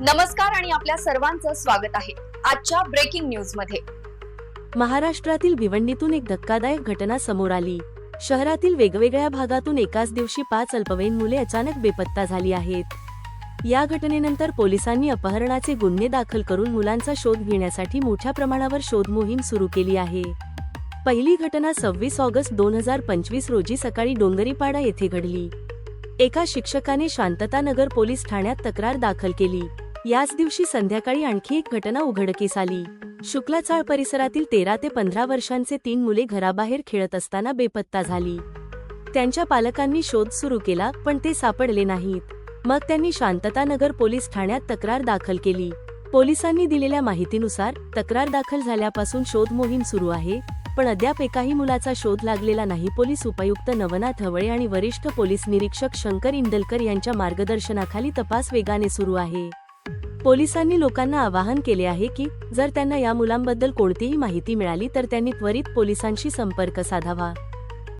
नमस्कार आणि आपल्या सर्वांचं स्वागत आहे आजच्या ब्रेकिंग न्यूजमध्ये. महाराष्ट्रातील भिवंडीतून एक धक्कादायक घटना समोर आली. शहरातील वेगवेगळ्या भागातून एकाच दिवशी पाच अल्पवयीन मुले अचानक बेपत्ता झाली आहेत. या घटनेनंतर पोलिसांनी अपहरणाचे गुन्हे दाखल करून मुलांचा शोध घेण्यासाठी मोठ्या प्रमाणावर शोध मोहीम सुरू केली आहे. पहिली घटना सव्वीस ऑगस्ट दोन हजार पंचवीस रोजी सकाळी डोंगरीपाडा येथे घडली. एका शिक्षकाने शांततानगर पोलीस ठाण्यात तक्रार दाखल केली. याच दिवशी संध्याकाळी आणखी एक घटना उघडकीस आली. शुक्लाचाळ परिसरातील तेरा ते पंधरा वर्षांचे तीन मुले घराबाहेर खेळत असताना बेपत्ता झाली. त्यांच्या पालकांनी शोध सुरू केला पण ते सापडले नाहीत. मग त्यांनी शांततानगर पोलीस ठाण्यात तक्रार दाखल केली. पोलिसांनी दिलेल्या माहितीनुसार तक्रार दाखल झाल्यापासून शोध मोहीम सुरू आहे पण अद्याप एकाही मुलाचा शोध लागलेला नाही पोलीस उपायुक्त नवनाथ हवळे आणि वरिष्ठ पोलीस निरीक्षक शंकर इंदलकर यांच्या मार्गदर्शनाखाली तपास वेगाने सुरू आहे. पोलिसांनी लोकांना आवाहन केले आहे की जर त्यांना या मुलांबद्दल कोणतीही माहिती मिळाली तर त्यांनी त्वरित पोलिसांशी संपर्क साधावा.